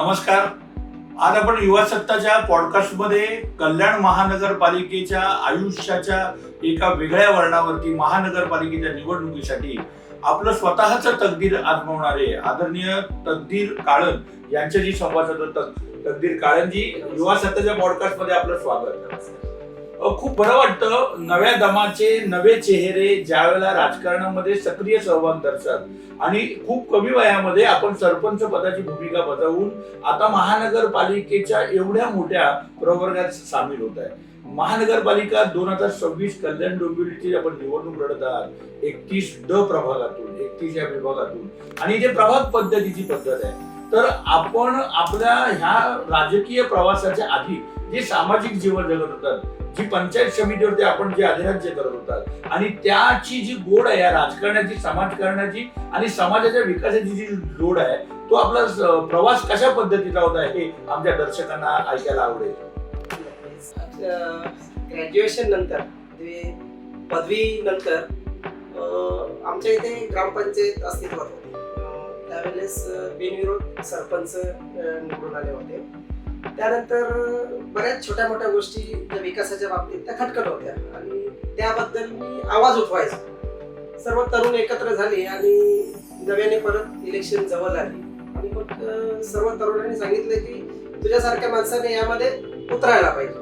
नमस्कार. आज आपण युवा सत्ताच्या पॉडकास्टमध्ये कल्याण महानगरपालिकेच्या आयुष्याच्या एका वेगळ्या वर्णावरती महानगरपालिकेच्या निवडणुकीसाठी आपलं स्वतःच तकदीर आजमावणारे आदरणीय तकदीर काळन यांच्याशी संवाद होतो तकदीर काळनजी युवा सत्ताच्या पॉडकास्टमध्ये आपलं स्वागत. अ, खूप बरं वाटतं. नव्या दमाचे नवे चेहरे ज्यावेळेला राजकारणामध्ये सक्रिय सहभाग दर्शतात आणि खूप कमी वयामध्ये आपण सरपंच पदाची भूमिका बजावून आता महानगरपालिकेच्या एवढ्या मोठ्या प्रवर्गात सामील होत आहे. महानगरपालिका दोन हजार सव्वीस कल्याण डोंबिवलीची आपण निवडणूक लढत आहात एकतीस ड प्रभागातून एकतीस या विभागातून. आणि जे प्रभाग पद्धतीची पद्धत आहे. तर आपण आपल्या ह्या राजकीय प्रवासाच्या आधी जे सामाजिक जीवन जगत होतात जी पंचायत समितीवरती आपण जे अधिराज्य करत होतात आणि त्याची जी गोड आहे या राजकारणाची समाजकारणाची आणि समाजाच्या विकासाची जी जोड आहे तो आपला प्रवास कशा पद्धतीचा होता हे आमच्या दर्शकांना ऐकायला आवडेल. ग्रॅज्युएशन नंतर म्हणजे पदवी नंतर आमच्या इथे ग्रामपंचायत अस्तित्वात होती. त्यावेळेस बिनविरोध सरपंच निवडून आले होते. त्यानंतर बऱ्याच छोट्या मोठ्या गोष्टी विकासाच्या बाबतीत त्या खटखट होत्या. आणि त्याबद्दल मी आवाज उठवायचो. सर्व तरुण एकत्र झाले आणि नव्याने परत इलेक्शन जवळ आली. आणि मग सर्व तरुणांनी सांगितलं की तुझ्यासारख्या माणसाने यामध्ये उतरायला पाहिजे.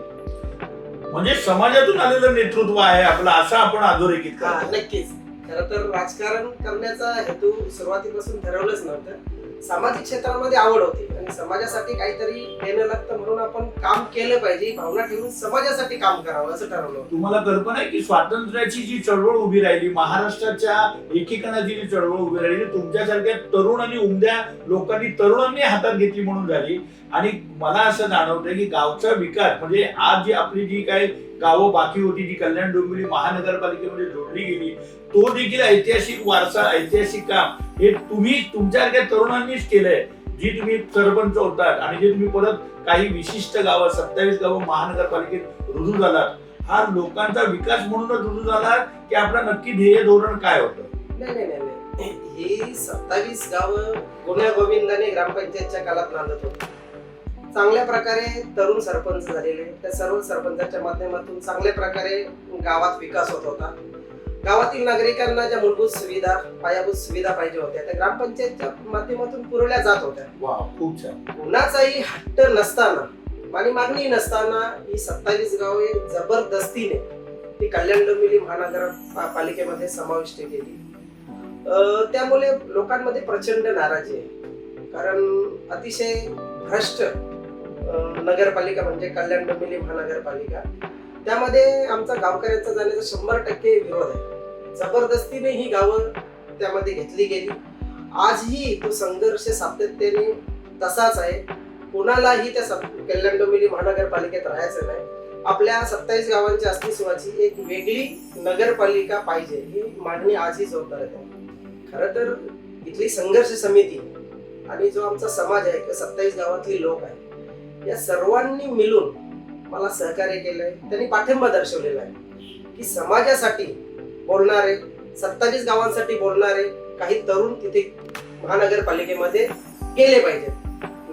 म्हणजे समाजातून आलेलं नेतृत्व आहे आपलं असं आपण अधोरेखित हा नक्कीच. खर तर राजकारण करण्याचा हेतू सुरुवातीपासून ठरवलंच नव्हतं. सामाजिक क्षेत्रामध्ये आवड होती. आणि समाजासाठी काहीतरी देणं लागतं म्हणून आपण काम केलं पाहिजे. भावना ठेवून समाजासाठी काम करावं असं ठरवलं तुम्हाला कल्पना आहे की स्वातंत्र्याची जी चळवळ उभी राहिली महाराष्ट्राच्या एकीकरणाची जी चळवळ उभी राहिली तुमच्यासारख्या तरुण आणि उमद्या लोकांनी तरुणांनी हातात घेतली म्हणून झाली. आणि मला असं जाणवतंय की गावचा विकास म्हणजे आज जी आपली जी काही गावं बाकी होती जी कल्याण डोंबिवली महानगरपालिकेमध्ये जोडली गेली तो देखील ऐतिहासिक वारसा ऐतिहासिक काम हे तुम्ही तुमच्यासारख्या तरुणांनीच केलंय. जी तुम्ही सरपंच होतात आणि जे तुम्ही परत काही विशिष्ट गावं सत्तावीस गावं महानगरपालिकेत रुजू झालात हा लोकांचा विकास म्हणूनच रुजू झाला की आपलं नक्की ध्येय धोरण काय होतं? नाही नाही नाही नाही. हे सत्तावीस गावं गुन्ह्या गोविंदाने ग्रामपंचायतच्या काळात नांदत होते. चांगल्या प्रकारे तरुण सरपंच झालेले त्या सर्व सरपंचाच्या माध्यमातून चांगल्या प्रकारे गावात विकास होत होता. गावातील नागरिकांना ज्या मूलभूत सुविधा पायाभूत सुविधा पाहिजे होत्या त्या ग्रामपंचायतच्या माध्यमातून पुरवल्या जात होत्या. वा खूप छान. कुणाचाही हट्ट नसताना आणि मागणी नसताना ही सत्तावीस गावे जबरदस्तीने ती कल्याण डोंबिवली महानगरपालिकेमध्ये समाविष्ट केली. त्यामुळे लोकांमध्ये प्रचंड नाराजी आहे. कारण अतिशय भ्रष्ट नगरपालिका म्हणजे कल्याण डोंबिवली महानगरपालिका. त्यामध्ये आमचा गावकऱ्यांचा जाण्याचा शंभर टक्के विरोध आहे. जबरदस्तीने ही गावं त्यामध्ये घेतली गेली. आजही तो संघर्ष सातत्याने तसाच आहे. कोणालाही त्या सत- कल्याण डोंबिवली महानगरपालिकेत राहायचं नाही. आपल्या सत्तावीस गावांच्या अस्तित्वाची एक वेगळी नगरपालिका पाहिजे ही मागणी आजही जोरदार आहे. खरं तर इथली संघर्ष समिती आणि जो आमचा समाज आहे किंवा सत्तावीस गावातली लोक आहे या सर्वांनी मिळून मला सहकार्य केलंय त्यांनी पाठिंबा दर्शवलेला आहे. की समाजासाठी बोलणारे सत्तावीस गावांसाठी बोलणारे काही तरुण तिथे महानगरपालिकेमध्ये गेले पाहिजेत.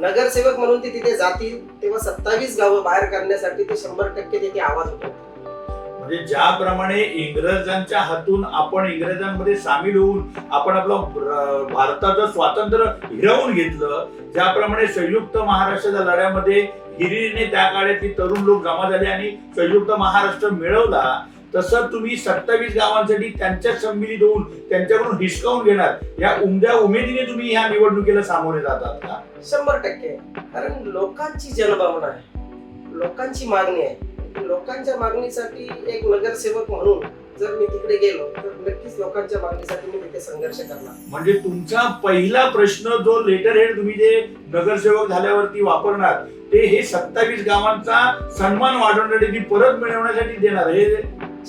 नगरसेवक म्हणून ते तिथे जातील तेव्हा सत्तावीस गावं बाहेर काढण्यासाठी ते शंभर टक्के तिथे आवाज होतो. म्हणजे ज्याप्रमाणे इंग्रजांच्या हातून आपण इंग्रजांमध्ये सामील होऊन आपण आपलं भारताचं स्वातंत्र्य हिरावून घेतलं ज्याप्रमाणे संयुक्त महाराष्ट्राच्या लढ्यामध्ये हिरिरीने त्या काळातली तरुण लोक जमा झाले आणि संयुक्त महाराष्ट्र मिळवला तसं तुम्ही सत्तावीस गावांसाठी त्यांच्या संमिलित होऊन त्यांच्याकडून हिसकावून घेणार. या उमद्या उमेदीने तुम्ही ह्या निवडणुकीला सामोरे जातात का? शंभर टक्के. कारण लोकांची जनभावना आहे. लोकांची मागणी आहे. लोकांच्या मागणीसाठी एक नगरसेवक म्हणून जर मी तिकडे गेलो तर नक्कीच लोकांच्या मागणीसाठी मी तिथे संघर्ष करणार. म्हणजे तुमचा पहिला प्रश्न जो लेटर हेड तुम्ही जे नगरसेवक झाल्यावरती वापरणार ते हे सत्तावीस गावांचा सन्मान वाढवण्यासाठी परत मिळवण्यासाठी देणार हे?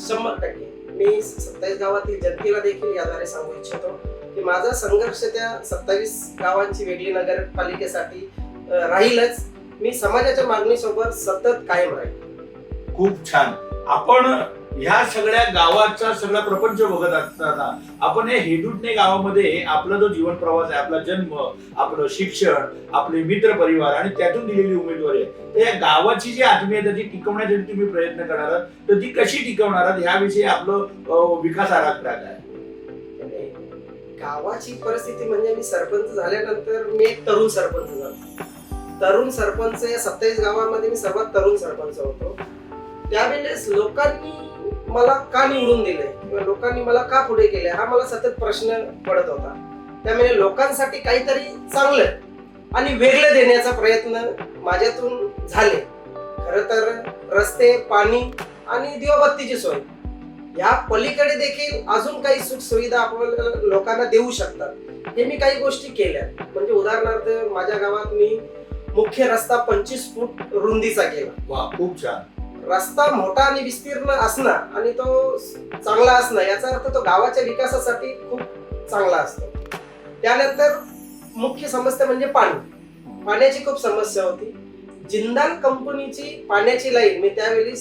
शंभर टक्के. मी सत्तावीस गावातील जनतेला देखील याद्वारे सांगू इच्छितो की माझा संघर्ष त्या सत्तावीस गावांची वेगळी नगरपालिकेसाठी राहीलच. मी समाजाच्या मागणीसोबत सतत कायम राहील. खूप छान. आपण ह्या सगळ्या गावाचा सगळा प्रपंच बघत असताना आपण हे हेडूटने गावामध्ये आपला जो जीवन प्रवास आहे आपला जन्म आपलं शिक्षण आपले मित्र परिवार आणि त्यातून दिलेली उमेदवारी आहे. तर या गावाची जी आत्मीयता ती टिकवण्यासाठी तुम्ही प्रयत्न करणार आहात. तर ती कशी टिकवणार आहात ह्याविषयी आपलं विकास आराखडा काय? गावाची परिस्थिती म्हणजे मी सरपंच झाल्यानंतर मी एक तरुण सरपंच झालो. तरुण सरपंच या सत्तावीस गावामध्ये मी सर्वात तरुण सरपंच होतो. त्यावेळेस लोकांनी मला का निवडून दिले किंवा लोकांनी मला का पुढे केले हा मला सतत प्रश्न पडत होता. त्यामुळे लोकांसाठी काहीतरी चांगलं आणि वेगळं देण्याचा प्रयत्न माझ्यातून झाले. खर तर रस्ते पाणी आणि दिवाबत्तीची सोय. या पलीकडे देखील अजून काही सुख सुविधा आपण लोकांना देऊ शकतात. हे मी काही गोष्टी केल्या. म्हणजे उदाहरणार्थ माझ्या गावात मी मुख्य रस्ता पंचवीस फूट रुंदीचा केला. वा खूप छान. रस्ता मोठा आणि विस्तीर्ण असणं आणि तो चांगला असणं याचा अर्थ तो गावाच्या विकासासाठी खूप चांगला असतो. त्यानंतर मुख्य समस्या म्हणजे पाणी. पाण्याची खूप समस्या होती. जिंदाल कंपनीची पाण्याची लाईन मी त्यावेळी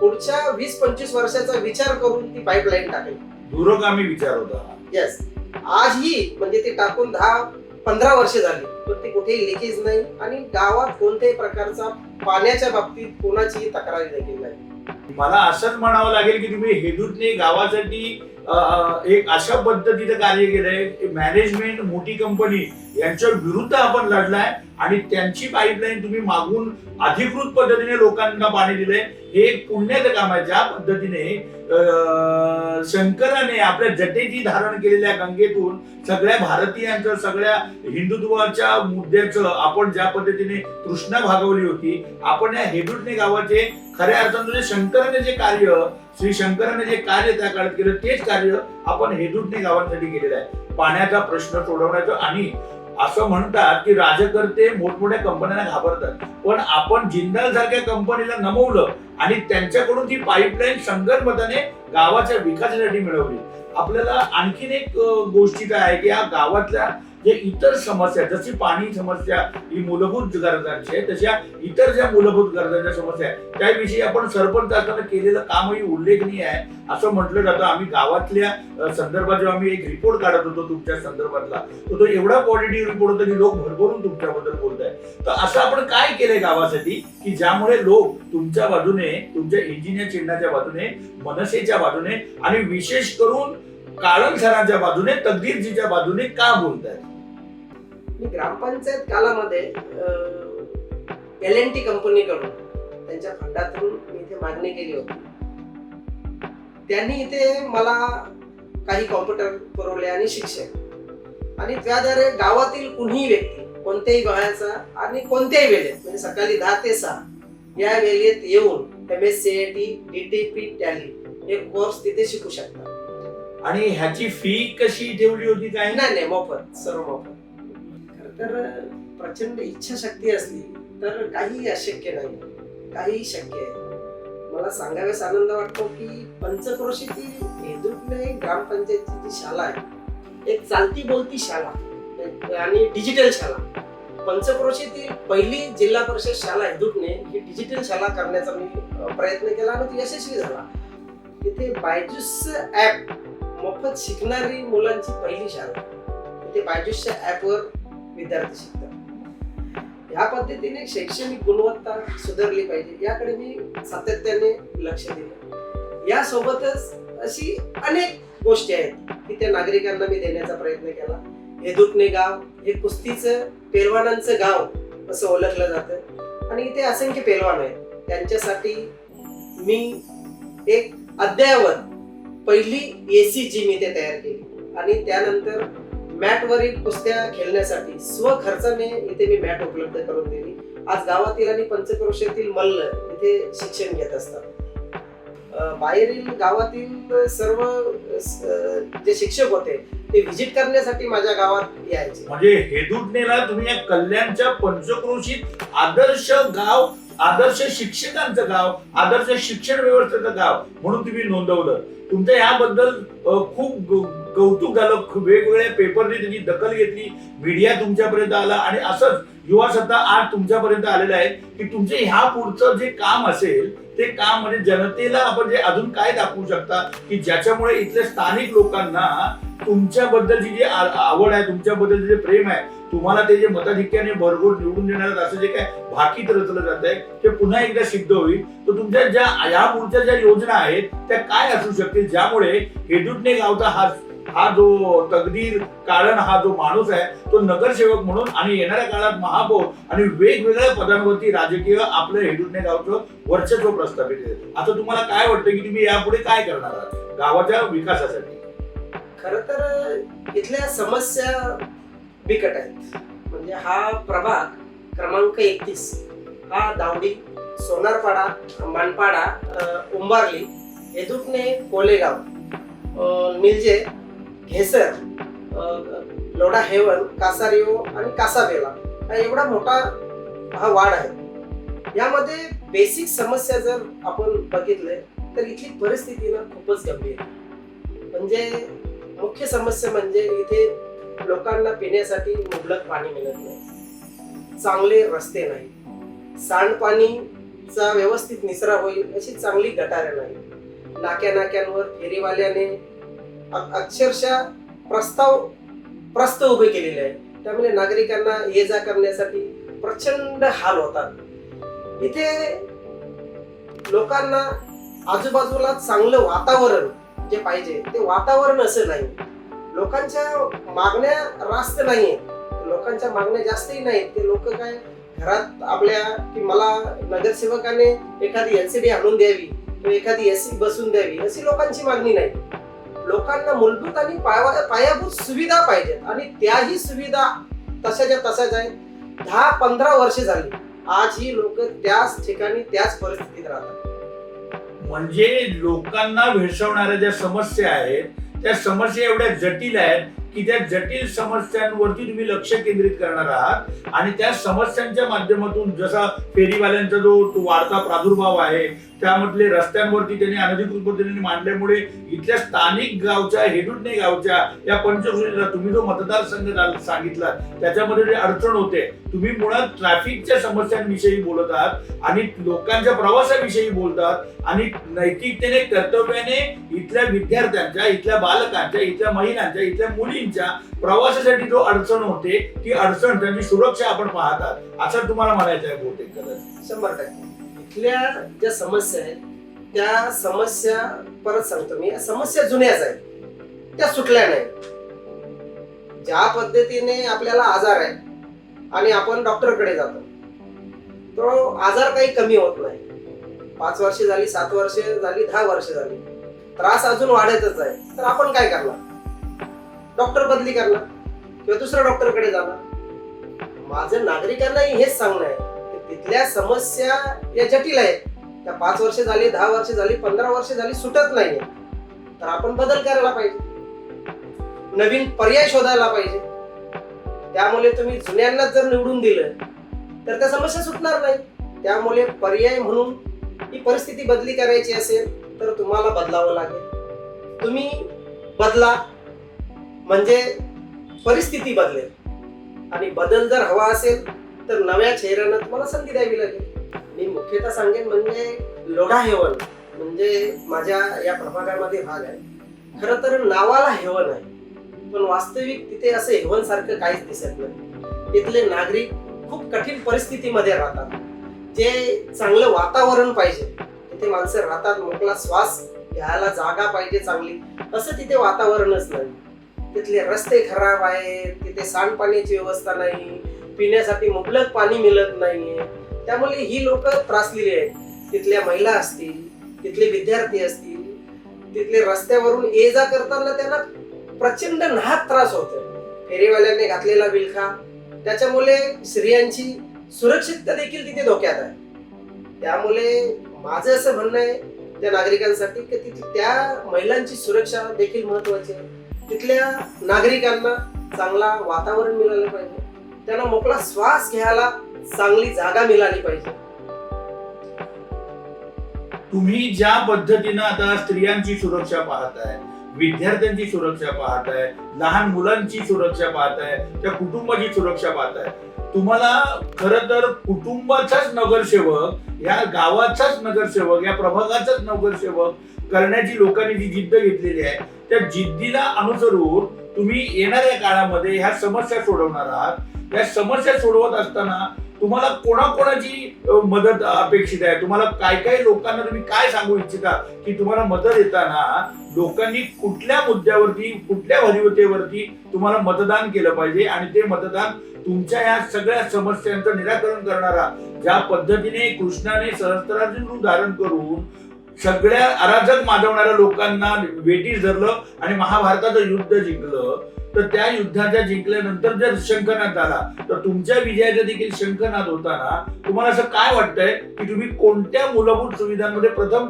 पुढच्या वीस पंचवीस वर्षाचा विचार करून ती पाईपलाईन टाकली. दूरगामी विचार होता येस आजही म्हणजे ती टाकून दहा पंधरा वर्ष झाली. पण ती कुठेही लिकेज नाही आणि गावात कोणत्याही प्रकारचा पाण्याच्या बाबतीत कोणाचीही तक्रारी देखील नाही. मला असंच म्हणावं लागेल की तुम्ही हेदूतने गावासाठी एक अशा पद्धतीचं कार्य केलंय मॅनेजमेंट मोठी कंपनी यांच्या विरुद्ध आपण लढलाय आणि त्यांची पाईपलाईन तुम्ही मागून अधिकृत पद्धतीने लोकांना पाणी दिलंय. हे एक पुण्याचं काम आहे. ज्या पद्धतीने शंकराने आपल्या जटेची धारण केलेल्या गंगेतून सगळ्या भारतीयांचं सगळ्या हिंदुत्वाच्या मुद्द्याचं आपण ज्या पद्धतीने तृष्णा भागवली होती आपण या हेदुटणे गावाचे खऱ्या अर्थानं जे शंकराने जे कार्य श्री शंकराने जे कार्य त्या काळात केलं तेच कार्य आपण हेदुटणे गावांसाठी केलेलं आहे. पाण्याचा प्रश्न सोडवण्याचं आणि असं म्हणतात की राजकर्ते मोठमोठ्या कंपन्यांना घाबरतात. पण आपण जिंदाल सारख्या कंपनीला नमवलं आणि त्यांच्याकडून ती पाईपलाईन संगनमताने गावाच्या विकासासाठी मिळवली. आपल्याला आणखीन एक गोष्टी काय आहे की या गावातल्या जे इतर समस्या जशी पाणी समस्या ही मूलभूत गरजांची आहे तशा इतर ज्या मूलभूत गरजांच्या समस्या आहेत त्याविषयी आपण सरपंच असताना केलेलं कामही उल्लेखनीय आहे. असं म्हटलं जातं आम्ही गावातल्या संदर्भात जेव्हा आम्ही एक रिपोर्ट काढत होतो तुमच्या संदर्भातला तर तो एवढा पॉझिटिव्ह रिपोर्ट होता की लोक भरभरून तुमच्याबद्दल बोलत आहेत तर असं आपण काय केलंय गावासाठी? की ज्यामुळे लोक तुमच्या बाजूने तुमच्या इंजिनियर चिन्हाच्या बाजूने मनसेच्या बाजूने आणि विशेष करून काळण सरांच्या बाजूने तकदीरजीच्या बाजूने का बोलत आहेत मी ग्रामपंचायत कालामध्ये एल एन टी कंपनीकडून त्यांच्या फंडातून मी इथे मागणी केली होती. त्यांनी इथे मला काही कॉम्प्युटर पुरवले आणि शिक्षण. आणि त्याद्वारे गावातील कुणीही व्यक्ती कोणत्याही वयाचा आणि कोणत्याही वेळेत म्हणजे सकाळी दहा ते सहा या वेळेत येऊन M S C I T D T P Tally हे कोर्स तिथे शिकू शकतात. आणि ह्याची फी कशी ठेवली होती काय? नाही नाही मोफत सर्व मोफत. तर प्रचंड इच्छाशक्ती असली तर काही अशक्य नाही. काही शक्य आहे. मला सांगाव्यास आनंद वाटतो की पंचक्रोशीतील हेदुटणे ग्रामपंचायतची जी शाळा आहे एक चालती बोलती शाळा आणि डिजिटल शाळा पंचक्रोशीतील पहिली जिल्हा परिषद शाळा हेदुटने ही डिजिटल शाळा करण्याचा मी प्रयत्न केला आणि ती यशस्वी झाला. तिथे बायजूस ऍप मोफत शिकणारी मुलांची पहिली शाळा. ते बायजूसच्या ऍपवर विद्यार्थी शिकतात. या पद्धतीने शैक्षणिक गुणवत्ता सुधारली पाहिजे याकडे मी सातत्याने लक्ष दिलं. यासोबतच अशी अनेक गोष्टी आहेत की त्या नागरिकांना मी देण्याचा प्रयत्न केला. हेदुटणे गाव हे कुस्तीचं पेलवानांचं गाव असं ओळखलं जातं. आणि इथे असंख्य पेलवान आहेत. त्यांच्यासाठी मी एक अद्ययावत पहिली एसी मी ते तयार केली. आणि त्यानंतर मॅटवरील कुस्त्या खेळण्यासाठी स्वखर्चाने इथे मी मॅट उपलब्ध करून दिली. आज गावातील आणि पंचक्रोशीतील मल्ल इथे शिक्षण घेत असतात. बाहेरील गावातील सर्व जे शिक्षक होते ते व्हिजिट करण्यासाठी माझ्या गावात यायचे. म्हणजे हेदुटणेला तुम्ही या कल्याणच्या पंचक्रोशीत आदर्श गाव आदर्श शिक्षकांचं गाव आदर्श शिक्षण व्यवस्थेचं गाव म्हणून तुम्ही नोंदवलं. तुमच्या याबद्दल खूप कौतुक झालं. वेगवेगळ्या पेपरने त्याची दखल घेतली. मीडिया तुमच्यापर्यंत आला आणि असंच युवा सत्ता आज तुमच्यापर्यंत आलेला आहे की तुमचे ह्या पुढचं जे काम असेल ते काम म्हणजे जनतेला आपण जे अजून काय दाखवू शकता की ज्याच्यामुळे इथल्या स्थानिक लोकांना तुमच्याबद्दलची जी आवड आहे तुमच्याबद्दलचे जे प्रेम आहे तुम्हाला ते जे मताधिक्याने भरभूर निवडून देणार असं जे काय भाकीत रचलं जात आहे ते पुन्हा एकदा सिद्ध होईल. तर तुमच्या ज्या या पुढच्या ज्या योजना आहेत त्या काय असू शकतील? ज्यामुळे हेदुटणे गावता हा हा जो तकदीर कारण हा जो माणूस आहे तो नगरसेवक म्हणून आणि येणाऱ्या काळात महापौर आणि वेगवेगळ्या पदांवरती राजकीय आपलं हेदुटणे गावचं वर्चस्व प्रस्थापित आता तुम्हाला काय वाटतं की तुम्ही यापुढे काय करणार आहात? गावाच्या विकासासाठी. खर तर इथल्या समस्या बिकट आहेत. म्हणजे हा प्रभाग क्रमांक एकतीस. हा Davdi Sonarpada Manpada Umbarli Yedutne Kolegaon Milje Ghesar Lodha Lodha Heaven Casa Rio आणि कासाबेला. हा एवढा मोठा हा वाढ आहे. यामध्ये बेसिक समस्या जर आपण बघितले तर इथली परिस्थिती ना खूपच गंभीर आहे. म्हणजे मुख्य समस्या म्हणजे इथे लोकांना पिण्यासाठी मुबलक पाणी मिळत नाही. चांगले रस्ते नाही. सांडपाणीचा व्यवस्थित निचरा होईल अशी चांगली गटारे नाही. नाक्या नाक्यांवर फेरीवाल्याने अक्षरशः प्रस्ताव प्रस्त उभे केलेले आहे त्यामुळे नागरिकांना ये जा करण्यासाठी प्रचंड हाल होतात. इथे लोकांना आजूबाजूला चांगलं वातावरण जे पाहिजे ते वातावरण असं नाही. लोकांच्या मागण्या रास्त नाहीये. लोकांच्या मागण्या जास्तही नाहीत. ते लोक काय घरात आपल्या की मला नगरसेवकाने एखादी एलसीडी आणून द्यावी किंवा एखादी एसी बसून द्यावी अशी लोकांची मागणी नाही. लोकांना मूलभूत आणि पायाभूत सुविधा पाहिजेत. आणि त्याही सुविधा तशाच्या तशाच आहेत. दहा पंधरा वर्ष झाली. आज ही लोक त्याच ठिकाणी त्याच परिस्थितीत राहतात. म्हणजे लोकांना भेडसावणाऱ्या ज्या समस्या आहेत त्या समस्या एवढ्या जटिल आहेत की त्या जटिल समस्यांवरती तुम्ही लक्ष केंद्रित करणार आहात. आणि त्या समस्यांच्या माध्यमातून जसा फेरीवाल्यांचा जो वाढता प्रादुर्भाव आहे त्यामधले रस्त्यांवरती त्यांनी अनधिकृत पद्धतीने मांडल्यामुळे इथल्या स्थानिक गावच्या हेडुटणे गावच्या या पंचकृषीला तुम्ही जो मतदारसंघ सांगितला त्याच्यामध्ये जे अडचण होते तुम्ही मुळात ट्रॅफिकच्या समस्यांविषयी बोलत आहात आणि लोकांच्या प्रवासाविषयी बोलतात आणि नैतिकतेने कर्तव्याने इथल्या विद्यार्थ्यांच्या इथल्या बालकांच्या इथल्या महिलांच्या इथल्या मुलींच्या प्रवासासाठी जो अडचण होते ती अडचण त्यांची सुरक्षा आपण पाहतात असं तुम्हाला म्हणायचं आहे बहुतेक कदाचित. शंभर टक्के. इथल्या ज्या समस्या आहेत त्या समस्या परत सांगतो मी. समस्या जुन्याच आहेत. त्या सुटल्या नाही ज्या पद्धतीने आपल्याला आजार आहे आणि आपण डॉक्टरकडे जातो तो आजार काही कमी होत नाही. पाच वर्ष झाली सात वर्ष झाली दहा वर्ष झाली. त्रास अजून वाढतच आहे. तर आपण काय करणार? डॉक्टर बदली करणार किंवा दुसऱ्या डॉक्टरकडे जाणार? माझं नागरिकांनाही हेच सांगणं आहे. इथल्या तिथल्या समस्या या जटिल आहेत. त्या पाच वर्ष झाली दहा वर्ष झाली पंधरा वर्ष झाली सुटत नाहीये. तर आपण बदल करायला पाहिजे. नवीन पर्याय शोधायला पाहिजे. त्यामुळे तुम्ही जुन्यांना जर निवडून दिलं तर त्या समस्या सुटणार नाही. त्यामुळे पर्याय म्हणून ही परिस्थिती बदली करायची असेल तर तुम्हाला बदलावं लागेल. तुम्ही बदला म्हणजे परिस्थिती बदलेल. आणि बदल जर हवा असेल तर नव्या चेहऱ्यांना तुम्हाला संधी द्यावी लागेल. मी मुख्यतः सांगेन म्हणजे लोढा हेवन म्हणजे माझ्या या प्रभागामध्ये भाग आहे. खरं तर नावाला हेवन आहे. पण वास्तविक तिथे असं हेवन सारखं काहीच दिसत नाही. तिथले नागरिक खूप कठीण परिस्थितीमध्ये राहतात. जे चांगलं वातावरण पाहिजे तिथे माणसं राहतात मोकळा श्वास घ्यायला जागा पाहिजे चांगली. असं तिथे वातावरणच नाही. तिथले रस्ते खराब आहेत तिथे सांडपाण्याची व्यवस्था नाही पिण्यासाठी मुबलक पाणी मिळत नाहीये. त्यामुळे ही लोक त्रासलेली आहेत. तिथल्या महिला असतील तिथले विद्यार्थी असतील तिथले रस्त्यावरून ये जा करताना त्यांना प्रचंड नाहक त्रास होतो फेरीवाल्याने घातलेला विलखा त्याच्यामुळे स्त्रियांची सुरक्षितता देखील तिथे धोक्यात आहे. त्यामुळे माझं असं म्हणणं आहे त्या नागरिकांसाठी की तिथे त्या महिलांची सुरक्षा देखील महत्वाची आहे. तिथल्या नागरिकांना चांगला वातावरण मिळालं पाहिजे. त्यांना मोकळा श्वास घ्यायला चांगली जागा मिळाली पाहिजे. तुम्ही ज्या पद्धतीनं आता स्त्रियांची सुरक्षा पाहताय विद्यार्थ्यांची सुरक्षा पाहताय लहान मुलांची सुरक्षा पाहताय त्या कुटुंबाची सुरक्षा पाहताय तुम्हाला खर तर कुटुंबाचाच नगरसेवक या गावाचाच नगरसेवक या प्रभागाचाच नगरसेवक करण्याची लोकांनी जी जिद्द घेतलेली आहे त्या जिद्दीला अनुसरून तुम्ही येणाऱ्या काळामध्ये ह्या समस्या सोडवणार आहात. या समस्या सोडवत असताना तुम्हाला कोणाकोणाची मदत अपेक्षित आहे? तुम्हाला काय काय लोकांना तुम्ही काय सांगू इच्छिता की तुम्हाला मदत येताना लोकांनी कुठल्या मुद्द्यावरती कुठल्या भरीवतेवरती तुम्हाला मतदान केलं पाहिजे आणि ते मतदान तुमच्या या सगळ्या समस्यांचं निराकरण करणारा ज्या पद्धतीने कृष्णाने सहस्त्रार्जुन रूप धारण करून सगळ्या अराजक माजवणाऱ्या लोकांना वेटीस धरलं आणि महाभारताचं युद्ध जिंकलं तर त्या युद्धाच्या जिंकल्यानंतर जर शंखनाद झाला तर तुमच्या विजयाचा देखील शंखनाद होताना तुम्हाला असं काय वाटतंय की तुम्ही कोणत्या मूलभूत सुविधांमध्ये प्रथम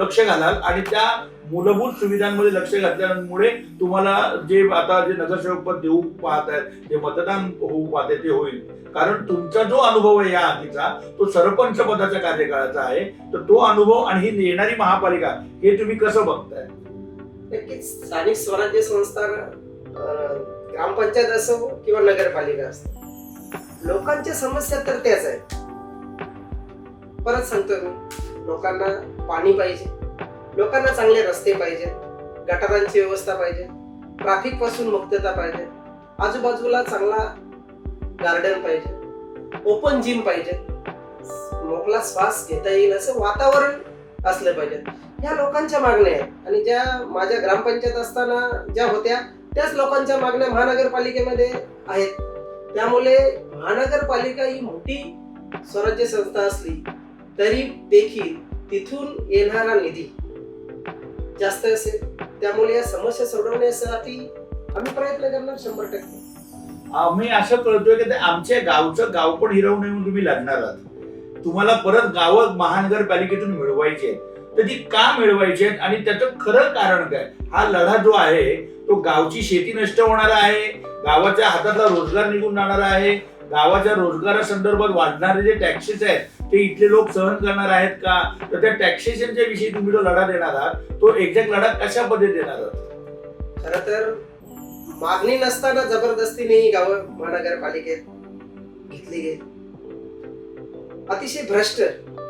लक्ष घालाल आणि त्या मूलभूत सुविधांमध्ये लक्ष घातल्यामुळे तुम्हाला जे आता जे नगरसेवक पद देऊ पाहत आहेत जे मतदान होऊ पाहत ते होईल. कारण तुमचा जो अनुभव आहे या आधीचा तो सरपंच पदाच्या कार्यकाळाचा आहे तर तो अनुभव आणि ही येणारी महापालिका हे तुम्ही कसं बघताय? नक्कीच. स्थानिक स्वराज्य संस्था ग्रामपंचायत असो किंवा नगरपालिका असो. लोकांच्या समस्या तर त्याच आहेत. परत सांगतो मी लोकांना पाणी पाहिजे लोकांना चांगले रस्ते पाहिजे गटारांची व्यवस्था पाहिजे ट्रॅफिकपासून मुक्तता पाहिजे आजूबाजूला चांगला गार्डन पाहिजे ओपन जिम पाहिजे मोकला श्वास घेता येईल असं वातावरण असलं पाहिजे. ह्या लोकांच्या मागण्या आहेत. आणि ज्या माझ्या ग्रामपंचायत असताना ज्या होत्या त्याच लोकांच्या मागण्या महानगरपालिकेमध्ये आहेत. त्यामुळे महानगरपालिका ही मोठी स्वराज्य संस्था असली तरी देखील तिथून येणारा निधी जास्त असेल. त्यामुळे या समस्या सोडवण्यासाठी आम्ही प्रयत्न करणार शंभर टक्के. आम्ही असं कळतोय की ते आमच्या गावचं गाव पण हिरवून येऊन तुम्ही लढणार आहात. तुम्हाला परत गावं महानगरपालिकेतून मिळवायची आहेत. तर ती का मिळवायची आहेत आणि त्याचं खरं कारण काय? हा लढा जो आहे तो गावची शेती नष्ट होणार आहे गावाच्या हातातला रोजगार निघून जाणार आहे गावाच्या रोजगारासंदर्भात वाढणारे जे टॅक्सेस आहेत ते इथले लोक सहन करणार आहेत का? तर त्या टॅक्सेशनच्या विषयी तुम्ही जो लढा देणार आहात तो एक्झॅक्ट लढा कशा पद्धतीने देणार आहात? खर तर मागणी नसताना जबरदस्तीने ही गावं महानगरपालिकेत घेतली गेली. अतिशय भ्रष्ट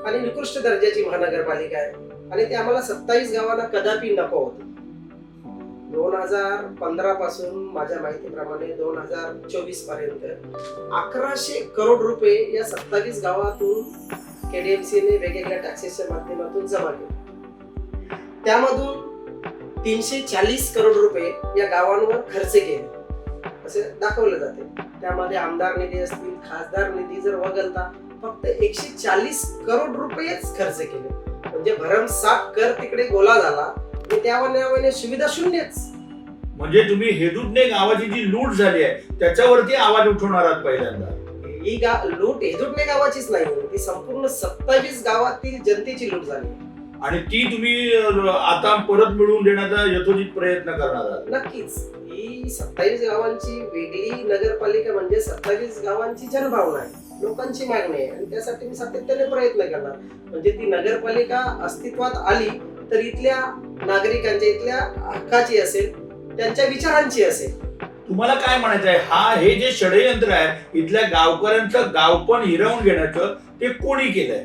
आणि निकृष्ट दर्जाची महानगरपालिका आहे. आणि ते आम्हाला सत्तावीस गावांना कदापि नको होती. दोन हजार पंधरा पासून माझ्या माहितीप्रमाणे दोन हजार चोवीसपर्यंत अकराशे करोड रुपये या सत्तावीस गावातून केडीएमसीने वेगवेगळ्या टॅक्सेसच्या माध्यमातून जमा केले. त्यामधून तीनशे चाळीस करोड रुपये या गावांवर खर्च केले. असे दाखवले जाते. त्यामध्ये आमदार निधी असतील खासदार निधी जर वगळता फक्त एकशे चाळीस करोड रुपयेच खर्च केले. म्हणजे भरमसाठ कर तिकडे गोला झाला. त्या नावाने सुविधा शून्यच. म्हणजे तुम्ही हेदूतने गावाची जी लूट झाली आहे त्याच्यावरती आवाज उठवणार आहात पहिल्यांदा. ही गा लूट हेदुटणे गावाचीच नाही ती संपूर्ण सत्तावीस गावातील जनतेची लूट झाली. आणि ती तुम्ही आता परत मिळवून देण्याचा यथोचित प्रयत्न करणार आहात. नक्कीच. ही सत्तावीस गावांची वेगळी नगरपालिका म्हणजे सत्तावीस गावांची जनभावना आहे. लोकांची मागणी आहे. आणि त्यासाठी मी सातत्याने प्रयत्न करणार. म्हणजे ती नगरपालिका अस्तित्वात आली तर इथल्या नागरिकांच्या इथल्या हक्काची असेल त्यांच्या विचारांची असेल. तुम्हाला काय म्हणायचं आहे? हा हे जे षडयंत्र आहे इथल्या गावकऱ्यांचं गाव पण हिरवून घेण्याचं ते कोणी केलंय?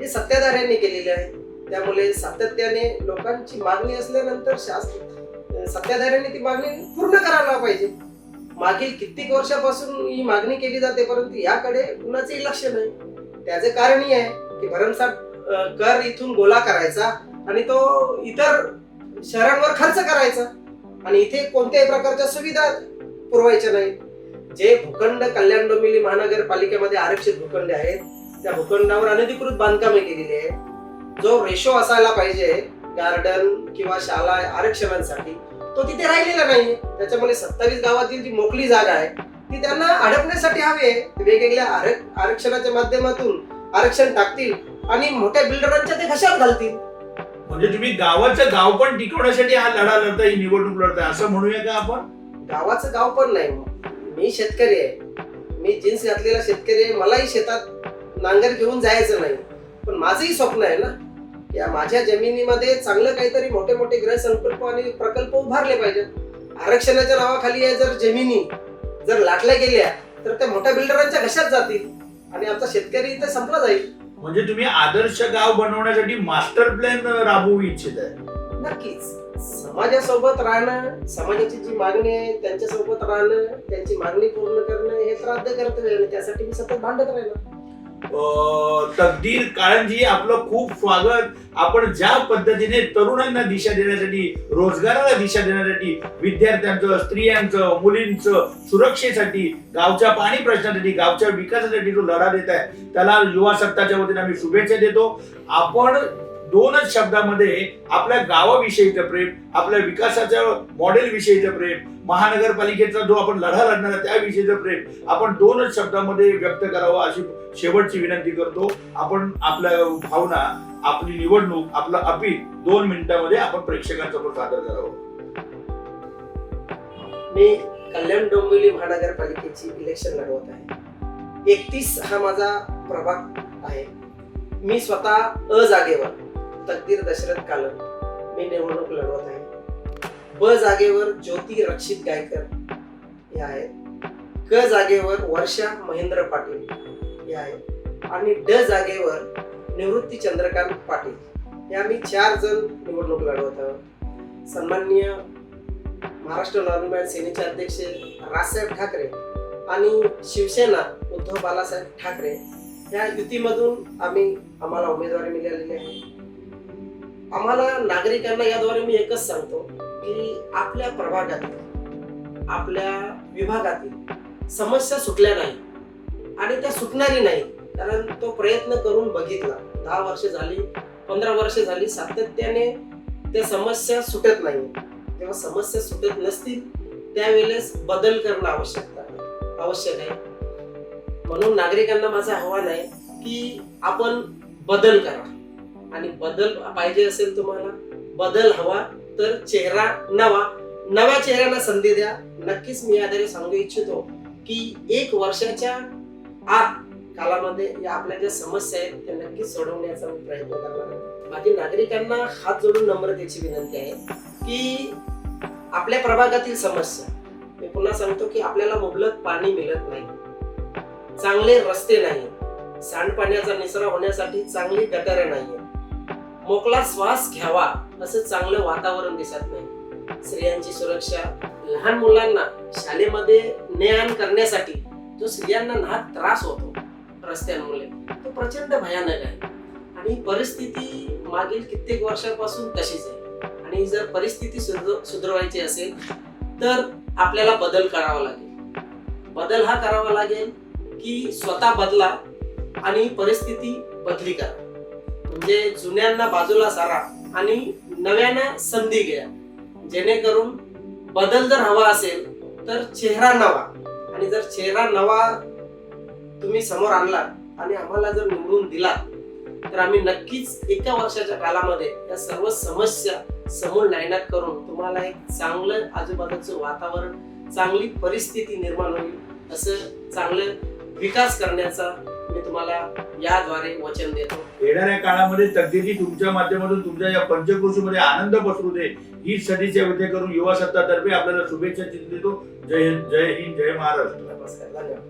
हे सत्ताधाऱ्यांनी केलेले आहे. त्यामुळे सातत्याने लोकांची मागणी असल्यानंतर शासन सत्ताधाऱ्यांनी ती मागणी पूर्ण करायला पाहिजे. मागील कित्येक वर्षापासून ही मागणी केली जाते परंतु याकडे कुणाचंही लक्ष नाही. त्याचं कारण हे आहे की भरमसाठ कर इथून गोळा करायचा आणि तो इतर शहरांवर खर्च करायचा. आणि इथे कोणत्याही प्रकारच्या सुविधा पुरवायच्या नाही जे भूखंड कल्याण डोंबिवली महानगरपालिकेमध्ये आरक्षित भूखंड आहेत त्या भूखंडावर अनधिकृत बांधकामे केलेली आहेत. जो रेशो असायला पाहिजे गार्डन किंवा शाळा आरक्षणांसाठी तो तिथे राहिलेला नाही त्याच्यामुळे सत्तावीस गावातील जी मोकळी जागा आहे ती त्यांना अडकण्यासाठी हवी आहे. वेगवेगळ्या आरक्षणाच्या माध्यमातून आरक्षण टाकतील आणि मोठ्या बिल्डरांच्या ते घशात घालतील. म्हणजे तुम्ही गावाचं गाव पण टिकवण्यासाठी हा लढा लढताय ही निवडणूक लढताय असं म्हणूया का आपण? गावाचं गाव पण नाही हो. मी शेतकरी आहे. मी जीन्स घातलेला शेतकरी आहे. मलाही शेतात नांगर घेऊन जायचं नाही. पण माझंही स्वप्न आहे ना. या माझ्या जमिनीमध्ये चांगलं काहीतरी मोठे मोठे गृहसंकल्प आणि प्रकल्प उभारले पाहिजेत. आरक्षणाच्या नावाखाली आहे जर जमिनी जर लाटल्या गेल्या तर त्या मोठ्या बिल्डरांच्या घशात जातील. आणि आमचा शेतकरी इथे संपला जाईल. म्हणजे तुम्ही आदर्श गाव बनवण्यासाठी मास्टर प्लॅन राबवू इच्छित आहे. नक्कीच. समाजासोबत राहणं समाजाची जी मागणी आहे त्यांच्यासोबत राहणं त्यांची मागणी पूर्ण करणं हे श्राद्ध आद्य कर्तव्य आहे आणि त्यासाठी मी सतत भांडत राहिलो. तकदीर काळंजी आपलं खूप स्वागत. आपण ज्या पद्धतीने तरुणांना दिशा देण्यासाठी रोजगाराला दिशा देण्यासाठी विद्यार्थ्यांचं स्त्रियांचं मुलींचं सुरक्षेसाठी गावच्या पाणी प्रश्नासाठी गावच्या विकासासाठी जो लढा देत आहे त्याला युवा सत्ताच्या वतीने आम्ही शुभेच्छा देतो. आपण दोनच शब्दामध्ये आपल्या गावाविषयीचं प्रेम आपल्या विकासाच्या मॉडेल विषयीचं प्रेम महानगरपालिकेचा जो आपण लढा लढणार आहे त्याविषयीचं प्रेम आपण दोनच शब्दामध्ये व्यक्त करावं अशी शेवटची विनंती करतो. आपण आपल्या भावना आपली निवडणूक आपलं अपील दोन मिनिटांमध्ये आपण प्रेक्षकांसमोर सादर करावं. मी कल्याण डोंबिवली महानगरपालिकेची इलेक्शन लढवत आहे. एकतीस हा माझा प्रभाग आहे. मी स्वतः अजागेवर. तकदीर दशरथ कालम. मी निवडणूक लढवत आहे. ब जागेवर ज्योती रक्षित गायकर हे आहेत. क जागेवर वर्षा महेंद्र पाटील हे आहेत. आणि ड जागेवर निवृत्ती चंद्रकांत पाटील. हे आम्ही चार जण निवडणूक लढवत आहोत. सन्माननीय महाराष्ट्र नवनिर्माण सेनेचे अध्यक्ष राजसाहेब ठाकरे आणि शिवसेना उद्धव बालासाहेब ठाकरे. या युतीमधून आम्ही आम्हाला उमेदवारी मिळालेली आहे. आम्हाला नागरिकांना याद्वारे मी एकच सांगतो की आपल्या प्रभागातील आपल्या विभागातील समस्या सुटल्या नाही आणि त्या सुटणारी नाही. कारण तो प्रयत्न करून बघितला. दहा वर्ष झाली पंधरा वर्ष झाली सातत्याने त्या समस्या सुटत नाही. तेव्हा समस्या सुटत नसतील त्यावेळेस बदल करणं आवश्यकता आहे. आवश्यक आहे. म्हणून नागरिकांना माझं आव्हान आहे की आपण बदल करा. आणि बदल पाहिजे असेल तुम्हाला बदल हवा तर चेहरा नवा. नव्या चेहऱ्याला संधी द्या. नक्कीच मी याद्वारे सांगू इच्छितो की एक वर्षाच्या आत कालामध्ये या आपल्या ज्या समस्या आहेत त्या नक्कीच सोडवण्याचा मी प्रयत्न करणार आहे. माझी नागरिकांना हात जोडून नम्रतेची विनंती आहे की आपल्या प्रभागातील समस्या मी पुन्हा सांगतो की आपल्याला मुबलक पाणी मिळत नाही. चांगले रस्ते नाही. सांडपाण्याचा निचरा होण्यासाठी चांगली गटारे नाहीये मोकळा श्वास घ्यावा असं चांगलं वातावरण दिसत नाही. स्त्रियांची सुरक्षा लहान मुलांना शाळेमध्ये ने आण करण्यासाठी जो स्त्रियांना नाहक त्रास होतो रस्त्यांमुळे. तो प्रचंड भयानक आहे. आणि परिस्थिती मागील कित्येक वर्षापासून तशीच आहे. आणि जर परिस्थिती सुधर सुधारवायची असेल तर आपल्याला बदल करावा लागेल. बदल हा करावा लागेल की स्वतः बदला आणि परिस्थिती बदली करा. म्हणजे जुन्यांना बाजूला सारा आणि नव्यानं संधी घ्या. जेणेकरून बदल जर हवा असेल तर चेहरा नवा. आणि जर चेहरा नवा तुम्ही समोर आणला आणि आम्हाला जर निवडून दिला तर आम्ही नक्कीच एका वर्षाच्या कालामध्ये या सर्व समस्या समोर नायनाट करून तुम्हाला एक चांगलं आजूबाजूचं वातावरण चांगली परिस्थिती निर्माण होईल असं चांगलं विकास करण्याचा मी तुम्हाला याद्वारे वचन देतो. येणाऱ्या काळामध्ये तकदीरी तुमच्या माध्यमातून तुमच्या या पंचकृषीमध्ये आनंद पसरू दे ही सदिच्छा व्यक्त करून युवा सत्तातर्फे आपल्याला शुभेच्छा देतो. जय हिंद जय हिंद जय महाराष्ट्र. नमस्कार धन्यवाद.